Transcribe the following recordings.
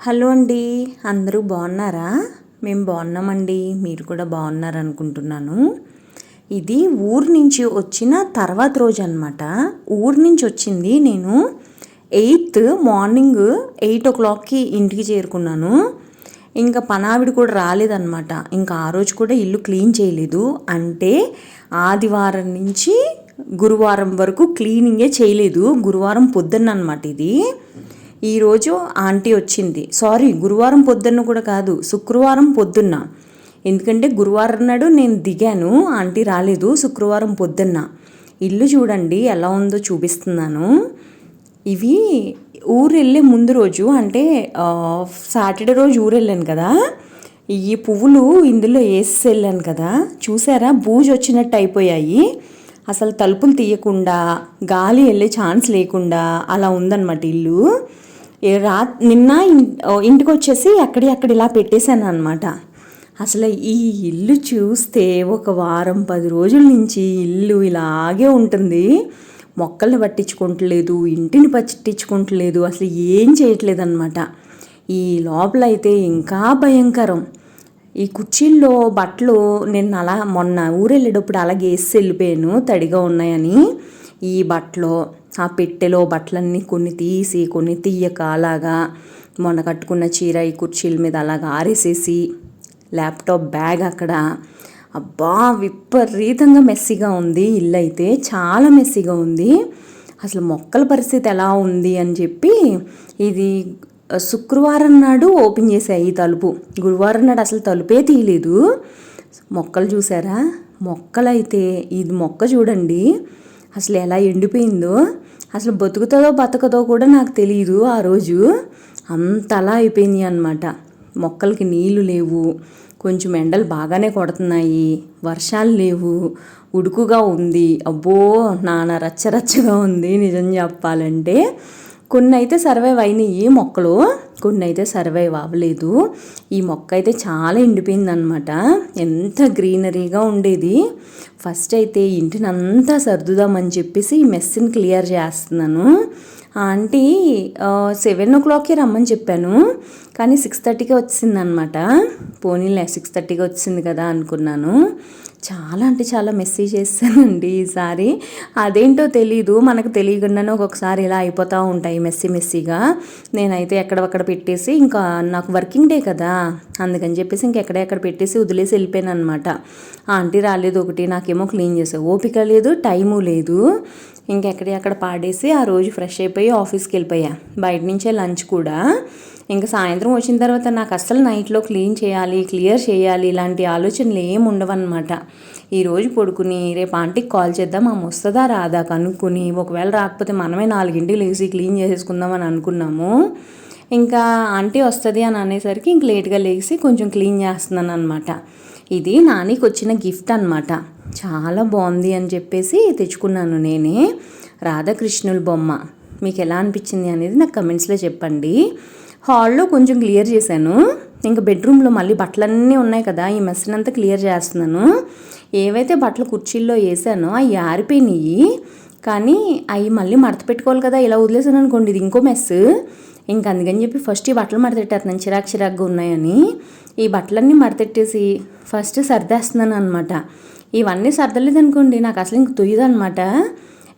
Hello అండి అందరూ బాగున్నారా? మేము బాగున్నామండి మీరు కూడా బాగున్నారు అనుకుంటున్నాను ఇది ఊరు నుంచి వచ్చిన తర్వాత రోజు అనమాట ఊరు నుంచి వచ్చింది నేను ఎయిత్ మార్నింగ్ ఎయిట్ ఓ క్లాక్కి ఇంటికి చేరుకున్నాను. ఇంకా పనావిడ కూడా రాలేదన్నమాట. ఇంకా ఆ రోజు కూడా ఇల్లు క్లీన్ చేయలేదు. అంటే ఆదివారం నుంచి గురువారం వరకు క్లీనింగే చేయలేదు. గురువారం పొద్దున్న అనమాట ఇది. ఈరోజు ఆంటీ వచ్చింది. సారీ గురువారం పొద్దున్న కూడా కాదు శుక్రవారం పొద్దున్న. ఎందుకంటే గురువారం నాడు నేను దిగాను ఆంటీ రాలేదు శుక్రవారం పొద్దున్న. ఇల్లు చూడండి ఎలా ఉందో చూపిస్తున్నాను. ఇవి ఊరు వెళ్ళే ముందు రోజు అంటే సాటర్డే రోజు ఊరు వెళ్ళాను కదా. ఈ పువ్వులు ఇందులో వేసి వెళ్ళాను కదా. చూసారా? బూజు వచ్చినట్టు అయిపోయాయి. అసలు తలుపులు తీయకుండా గాలి వెళ్ళే ఛాన్స్ లేకుండా అలా ఉందన్నమాట ఇల్లు. రా నిన్న ఇంటికి వచ్చేసి అక్కడి అక్కడ ఇలా పెట్టేశాను అనమాట అసలు ఈ ఇల్లు చూస్తే ఒక వారం పది రోజుల నుంచి ఇల్లు ఇలాగే ఉంటుంది. మొక్కల్ని పట్టించుకుంటలేదు ఇంటిని పట్టించుకుంటలేదు అసలు ఏం చేయట్లేదు అనమాట ఈ లోపల అయితే ఇంకా భయంకరం. ఈ కుర్చీల్లో బట్టలు నేను అలా మొన్న ఊరెళ్ళేటప్పుడు అలాగే వేసి వెళ్ళిపోయాను తడిగా ఉన్నాయని. ఈ బట్టలు ఆ పెట్టెలో బట్టలన్నీ కొన్ని తీసి కొన్ని తీయక అలాగా మొన్న కట్టుకున్న చీర ఈ కుర్చీల మీద అలాగా ఆరేసేసి ల్యాప్టాప్ బ్యాగ్ అక్కడ. అబ్బా విపరీతంగా మెస్సీగా ఉంది ఇల్లు అయితే. చాలా మెస్సీగా ఉంది. అసలు మొక్కల పరిస్థితి ఎలా ఉంది అని చెప్పి ఇది శుక్రవారం నాడు ఓపెన్ చేసాయి ఈ తలుపు. గురువారం నాడు అసలు తలుపే తీయలేదు. మొక్కలు చూసారా? మొక్కలైతే ఇది మొక్క చూడండి. అసలు ఎలా ఎండిపోయిందో అసలు బతుకుతుందో బతకదో కూడా నాకు తెలియదు ఆ రోజు. అంతలా అయిపోయింది అనమాట మొక్కలకి నీళ్ళు లేవు కొంచెం ఎండలు బాగానే కొడుతున్నాయి వర్షాలు లేవు ఉడుకుగా ఉంది. అబ్బో నాన్న రచ్చరచ్చగా ఉంది నిజం చెప్పాలంటే. కొన్ని అయితే సర్వైవ్ అయినాయి మొక్కలు. కొన్ని అయితే సర్వైవ్ అవ్వలేదు. ఈ మొక్క అయితే చాలా ఎండిపోయిందనమాట ఎంత గ్రీనరీగా ఉండేది. ఫస్ట్ అయితే ఇంటిని అంతా సర్దుదామని చెప్పేసి ఈ మెస్సిని క్లియర్ చేస్తున్నాను. ఆంటీ సెవెన్ ఓ క్లాక్కి రమ్మని చెప్పాను. కానీ సిక్స్ థర్టీకి వచ్చిందనమాట పోనీలే సిక్స్ థర్టీకి వచ్చింది కదా అనుకున్నాను. చాలా అంటే చాలా మెసేజ్ చేస్తానండి ఈసారి. అదేంటో తెలీదు మనకు తెలియకుండానే ఒక్కొక్కసారి ఇలా అయిపోతూ ఉంటాయి మెస్సీ మెస్సీగా. నేనైతే ఎక్కడక్కడ పెట్టేసి ఇంకా నాకు వర్కింగ్ డే కదా అందుకని చెప్పేసి ఇంకెక్కడెక్కడ పెట్టేసి వదిలేసి వెళ్ళిపోయాను అనమాట ఆంటీ రాలేదు ఒకటి నాకేమో క్లీన్ చేసే ఓపిక లేదు టైము లేదు. ఇంకెక్కడెక్కడ పాడేసి ఆ రోజు ఫ్రెష్ అయిపోయి ఆఫీస్కి వెళ్ళిపోయా. బయట నుంచే లంచ్ కూడా. ఇంకా సాయంత్రం వచ్చిన తర్వాత నాకు అస్సలు నైట్లో క్లీన్ చేయాలి క్లియర్ చేయాలి ఇలాంటి ఆలోచనలు ఏమి ఉండవన్నమాట. ఈరోజు పడుకుని రేపు ఆంటీకి కాల్ చేద్దాం ఆమె వస్తుందా రాదా కనుక్కొని ఒకవేళ రాకపోతే మనమే నాలుగింటికి లేచి క్లీన్ చేసేసుకుందాం అని అనుకున్నాము. ఇంకా ఆంటీ వస్తుంది అని అనేసరికి ఇంక లేట్గా లేచి కొంచెం క్లీన్ చేస్తున్నాను అనమాట ఇది నానికి వచ్చిన గిఫ్ట్ అనమాట చాలా బాగుంది అని చెప్పేసి తెచ్చుకున్నాను నేనే. రాధాకృష్ణుల బొమ్మ. మీకు ఎలా అనిపించింది అనేది నాకు కమెంట్స్లో చెప్పండి. హాల్లో కొంచెం క్లియర్ చేశాను. ఇంకా బెడ్రూమ్లో మళ్ళీ బట్టలన్నీ ఉన్నాయి కదా ఈ మెస్సినంతా క్లియర్ చేస్తున్నాను. ఏవైతే బట్టలు కుర్చీల్లో వేసానో అవి ఆరిపోయినాయి. కానీ అవి మళ్ళీ మడత పెట్టుకోవాలి కదా ఇలా వదిలేసాను అనుకోండి ఇది ఇంకో మెస్ ఇంక అందుకని చెప్పి ఫస్ట్ ఈ బట్టలు మడతెట్టేస్తున్నాను చిరాకు చిరాకుగా ఉన్నాయని. ఈ బట్టలన్నీ మడతెట్టేసి ఫస్ట్ సర్దేస్తున్నాను అనమాట ఇవన్నీ సర్దలేదు అనుకోండి నాకు అసలు ఇంక అనమాట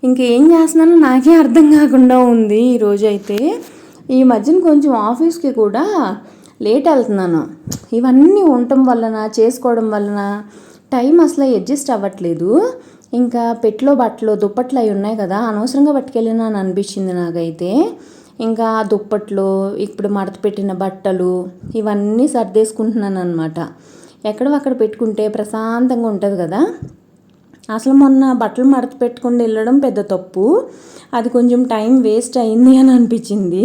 ఇంకేం చేస్తున్నానో నాకే అర్థం కాకుండా ఉంది ఈరోజు అయితే ఈ మధ్యన కొంచెం ఆఫీస్కి కూడా లేట్ వెళ్తున్నాను. ఇవన్నీ ఉండటం వలన చేసుకోవడం వలన టైం అసలు అడ్జస్ట్ అవ్వట్లేదు. ఇంకా పెట్లో బట్టలు దుప్పట్లు అవి ఉన్నాయి కదా అనవసరంగా పట్టుకెళ్ళినా అని అనిపించింది నాకైతే. ఇంకా దుప్పట్లు ఇప్పుడు మడత పెట్టిన బట్టలు ఇవన్నీ సర్దేసుకుంటున్నాను అనమాట ఎక్కడో అక్కడ పెట్టుకుంటే ప్రశాంతంగా ఉంటుంది కదా. అసలు మొన్న బట్టలు మడత పెట్టుకుని వెళ్ళడం పెద్ద తప్పు. అది కొంచెం టైం వేస్ట్ అయింది అని అనిపించింది.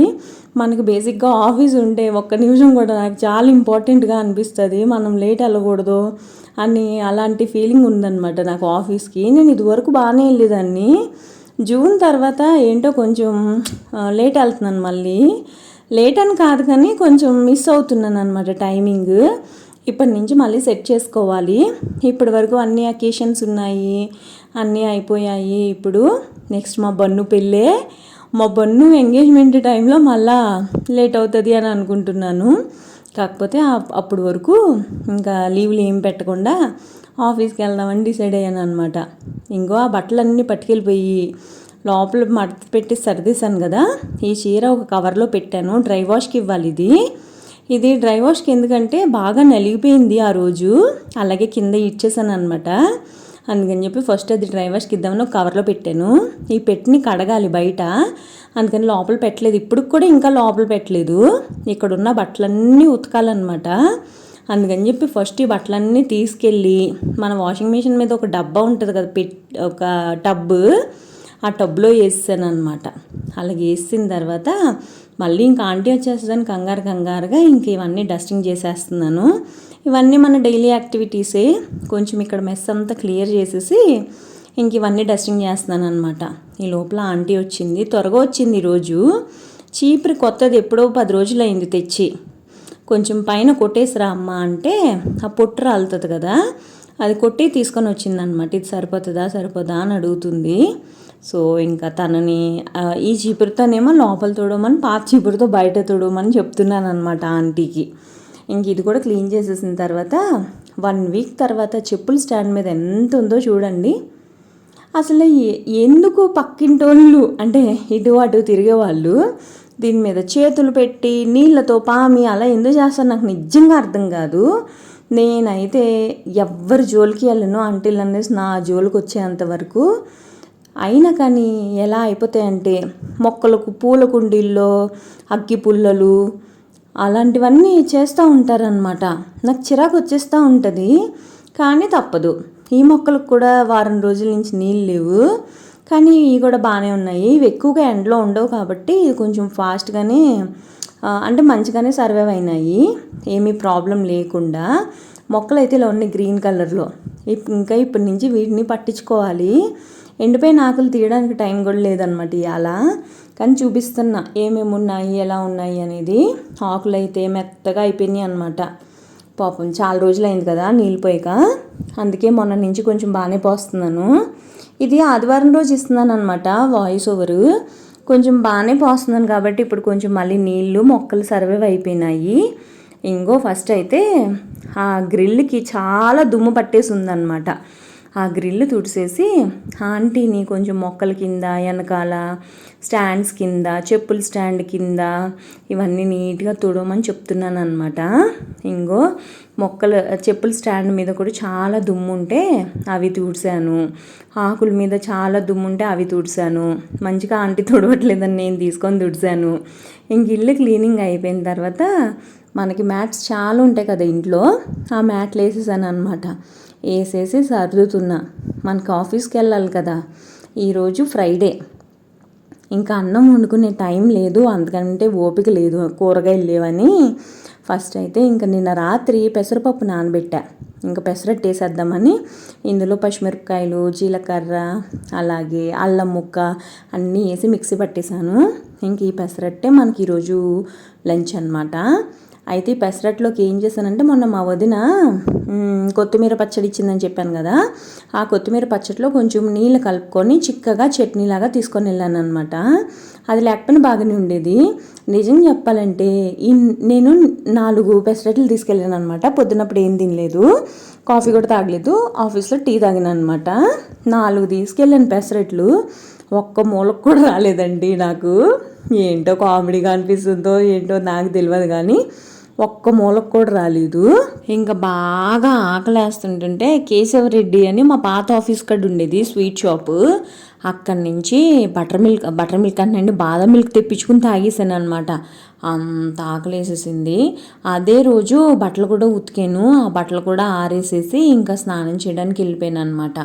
మనకు బేసిక్గా ఆఫీస్ ఉంటే ఒక్క నిమిషం కూడా నాకు చాలా ఇంపార్టెంట్గా అనిపిస్తుంది. మనం లేట్ వెళ్ళకూడదు అని అలాంటి ఫీలింగ్ ఉందన్నమాట నాకు ఆఫీస్కి. నేను ఇదివరకు బాగానే వెళ్ళేదాన్ని. జూన్ తర్వాత ఏంటో కొంచెం లేట్ వెళ్తున్నాను మళ్ళీ. లేట్ అని కాదు కానీ కొంచెం మిస్ అవుతున్నాను అనమాట టైమింగ్. ఇప్పటి నుంచి మళ్ళీ సెట్ చేసుకోవాలి. ఇప్పటి వరకు అన్ని అకేషన్స్ ఉన్నాయి. అన్నీ అయిపోయాయి. ఇప్పుడు నెక్స్ట్ మా బన్ను పెళ్ళే. మా బన్ను ఎంగేజ్మెంట్ టైంలో మళ్ళా లేట్ అవుతుంది అని అనుకుంటున్నాను. కాకపోతే అప్పుడు వరకు ఇంకా లీవ్లు ఏం పెట్టకుండా ఆఫీస్కి వెళ్దామని డిసైడ్ అయ్యాను అనమాట ఇంకో ఆ బట్టలన్నీ పట్టుకెళ్ళిపోయి లోపల మడత పెట్టి సర్దేశాను కదా. ఈ చీర ఒక కవర్లో పెట్టాను. డ్రై వాష్కి ఇవ్వాలి ఇది. ఇది డ్రై వాష్కి ఎందుకంటే బాగా నలిగిపోయింది ఆ రోజు. అలాగే కింద ఇచ్చేసాను అనమాట అందుకని చెప్పి ఫస్ట్ అది డ్రై వాష్కి ఇద్దామని ఒక కవర్లో పెట్టాను. ఈ పెట్టిని కడగాలి బయట. అందుకని లోపల పెట్టలేదు. ఇప్పుడు కూడా ఇంకా లోపల పెట్టలేదు. ఇక్కడ ఉన్న బట్టలన్నీ ఉతకాలన్నమాట. అందుకని చెప్పి ఫస్ట్ ఈ బట్టలన్నీ తీసుకెళ్ళి మన వాషింగ్ మిషన్ మీద ఒక డబ్బా ఉంటుంది కదా పెట్ ఒక టబ్బు ఆ టబ్లో వేసాను అనమాట అలాగే వేసిన తర్వాత మళ్ళీ ఇంకా ఆంటీ వచ్చేస్తుందని కంగారు కంగారుగా ఇంక ఇవన్నీ డస్టింగ్ చేసేస్తున్నాను. ఇవన్నీ మన డైలీ యాక్టివిటీసే కొంచెం ఇక్కడ మెస్ అంతా క్లియర్ చేసేసి ఇంక ఇవన్నీ డస్టింగ్ చేస్తున్నాను అనమాట ఈ లోపల ఆంటీ వచ్చింది. త్వరగా వచ్చింది ఈరోజు చీపురు కొత్తది ఎప్పుడో పది రోజులు అయింది తెచ్చి. కొంచెం పైన కొట్టేసిరా అమ్మ అంటే ఆ పొట్టు రాలుతుంది కదా. అది కొట్టి తీసుకొని వచ్చిందనమాట ఇది సరిపోతుందా? సరిపోదా? అని అడుగుతుంది. సో ఇంకా తనని ఈ చీపురుతోనేమో లోపల తోడమని పాత చీపురుతో బయట తోడమని చెప్తున్నాను అనమాట ఆంటీకి. ఇంక ఇది కూడా క్లీన్ చేసేసిన తర్వాత వన్ వీక్ తర్వాత చెప్పుల స్టాండ్ మీద ఎంత ఉందో చూడండి. అసలు ఎందుకు పక్కింటోళ్ళు అంటే ఇటు అటు తిరిగేవాళ్ళు దీని మీద చేతులు పెట్టి నీళ్ళతో పామి అలా ఎందుకు చేస్తారు నాకు నిజంగా అర్థం కాదు. నేనైతే ఎవ్వరి జోలికి వెళ్ళను అంటిల్ అనేసి నా జోలికి వచ్చేంత వరకు అయినా కానీ ఎలా అయిపోతాయంటే మొక్కలకు పూల కుండీల్లో అగ్గి పుల్లలు అలాంటివన్నీ చేస్తూ ఉంటారనమాట నాకు చిరాకు వచ్చేస్తూ ఉంటుంది కానీ తప్పదు. ఈ మొక్కలకు కూడా వారం రోజుల నుంచి నీళ్ళు లేవు కానీ ఇవి కూడా బాగానే ఉన్నాయి. ఇవి ఎక్కువగా ఎండలో ఉండవు కాబట్టి కొంచెం ఫాస్ట్గానే అంటే మంచిగానే సర్వైవ్ అయినాయి. ఏమీ ప్రాబ్లం లేకుండా మొక్కలు అయితే ఇలా ఉన్నాయి గ్రీన్ కలర్లో. ఇంకా ఇప్పటి నుంచి వీటిని పట్టించుకోవాలి. ఎండిపోయిన ఆకులు తీయడానికి టైం కూడా లేదనమాట ఇవాళ కానీ చూపిస్తున్నా ఏమేమి ఉన్నాయి ఎలా ఉన్నాయి అనేది. ఆకులు అయితే మెత్తగా అయిపోయినాయి అనమాట పాపం చాలా రోజులు అయింది కదా నీళ్ళు పోయాక. అందుకే మొన్న నుంచి కొంచెం బాగానే పోస్తున్నాను. ఇది ఆదివారం రోజు ఇస్తున్నాను అనమాట వాయిస్ ఓవరు. కొంచెం బాగానే పోస్తున్నాను కాబట్టి ఇప్పుడు కొంచెం మళ్ళీ నీళ్ళు మొక్కలు సర్వైవ్ అయిపోయినాయి. ఇంకో ఫస్ట్ అయితే ఆ గ్రిల్కి చాలా దుమ్ము పట్టేసి ఉందన్నమాట ఆ గ్రిల్ తుడిసేసి ఆంటీని కొంచెం మొక్కల కింద వెనకాల స్టాండ్స్ కింద చెప్పుల స్టాండ్ కింద ఇవన్నీ నీట్గా తుడవమని చెప్తున్నాను అనమాట ఇంకో మొక్కల చెప్పుల స్టాండ్ మీద కూడా చాలా దుమ్ము ఉంటే అవి తుడిసాను ఆకుల మీద చాలా దుమ్ము ఉంటే అవి తుడిసాను మంచిగా ఆంటీ తుడవట్లేదని నేను తీసుకొని తుడిసాను ఇంక ఇల్లు క్లీనింగ్ అయిపోయిన తర్వాత మనకి మ్యాట్స్ చాలా ఉంటాయి కదా ఇంట్లో. ఆ మ్యాట్లు వేసేసాను అనమాట వేసేసి సర్దుతున్నా. మనకి ఆఫీస్కి వెళ్ళాలి కదా. ఈరోజు ఫ్రైడే. ఇంకా అన్నం వండుకునే టైం లేదు. అందుకంటే ఓపిక లేదు. కూరగాయలు లేవని. ఫస్ట్ అయితే ఇంకా నిన్న రాత్రి పెసరపప్పు నానబెట్టా. ఇంకా పెసరట్టు వేసేద్దామని ఇందులో పచ్చిమిరపకాయలు జీలకర్ర అలాగే అల్లం ముక్క అన్నీ వేసి మిక్సీ పట్టేశాను. ఇంక ఈ పెసరట్టే మనకి ఈరోజు లంచ్ అనమాట అయితే ఈ పెసరట్లోకి ఏం చేశానంటే మొన్న మా వదిన కొత్తిమీర పచ్చడి ఇచ్చిందని చెప్పాను కదా ఆ కొత్తిమీర పచ్చడిలో కొంచెం నీళ్ళు కలుపుకొని చిక్కగా చట్నీలాగా తీసుకొని వెళ్ళాను అనమాట అది లేకపోయినా బాగానే ఉండేది. నిజం చెప్పాలంటే ఈ నేను నాలుగు పెసరట్లు తీసుకెళ్ళాను అనమాట పొద్దునప్పుడు ఏం తినలేదు కాఫీ కూడా తాగలేదు ఆఫీస్లో టీ తాగినాను అనమాట నాలుగు తీసుకెళ్ళాను పెసరట్లు. ఒక్క మూలకు కూడా రాలేదండి నాకు. ఏంటో కామెడీగా అనిపిస్తుందో ఏంటో నాకు తెలియదు కానీ ఒక్క మూలకు కూడా రాలేదు. ఇంకా బాగా ఆకలేస్తుంటుంటే కేశవరెడ్డి అని మా పాత ఆఫీస్ కాడ ఉండేది స్వీట్ షాపు. అక్కడి నుంచి బటర్ మిల్క్ బటర్ మిల్క్ అంటే బాదం మిల్క్ తెప్పించుకుని తాగేసాను అనమాట అంత ఆకలేసేసింది. అదే రోజు బట్టలు కూడా ఉతికాను. ఆ బట్టలు కూడా ఆరేసేసి ఇంకా స్నానం చేయడానికి వెళ్ళిపోయాను అనమాట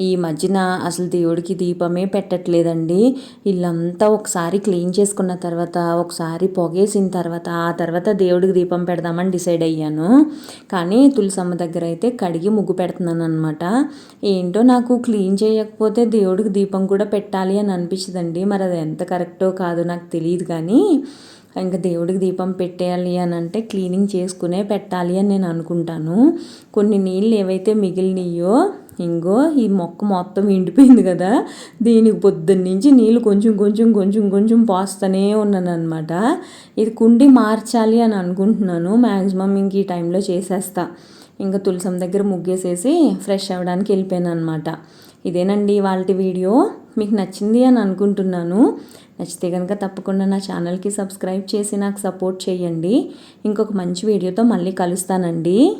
ఈ మధ్యన అసలు దేవుడికి దీపమే పెట్టట్లేదండి. ఇల్లంతా ఒకసారి క్లీన్ చేసుకున్న తర్వాత ఒకసారి పొగేసిన తర్వాత ఆ తర్వాత దేవుడికి దీపం పెడదామని డిసైడ్ అయ్యాను. కానీ తులసమ్మ దగ్గర అయితే కడిగి ముగ్గు పెడుతున్నాను అనమాట ఏంటో నాకు క్లీన్ చేయకపోతే దేవుడికి దీపం దీపం కూడా పెట్టాలి అని అనిపించదండి. మరి అది ఎంత కరెక్టో కాదో నాకు తెలియదు కానీ ఇంకా దేవుడికి దీపం పెట్టేయాలి అని అంటే క్లీనింగ్ చేసుకునే పెట్టాలి అని నేను అనుకుంటాను. కొన్ని నీళ్ళు ఏవైతే మిగిలినయో ఇంగో ఈ మొక్క మొత్తం ఎండిపోయింది కదా దీనికి పొద్దున్న నుంచి నీళ్ళు కొంచెం కొంచెం కొంచెం కొంచెం పోస్తూనే ఉన్నాను అనమాట ఇది కుండి మార్చాలి అని అనుకుంటున్నాను. మ్యాక్సిమం ఇంక ఈ టైంలో చేసేస్తా. ఇంకా తులసం దగ్గర ముగ్గేసేసి ఫ్రెష్ అవ్వడానికి వెళ్ళిపోయాను అనమాట ఇదేనండి వాళ్ళ వీడియో. మీకు నచ్చింది అని అనుకుంటున్నాను. నచ్చితే కనుక తప్పకుండా నా ఛానల్కి సబ్స్క్రైబ్ చేసి నాకు సపోర్ట్ చేయండి. ఇంకొక మంచి వీడియోతో మళ్ళీ కలుస్తానండి.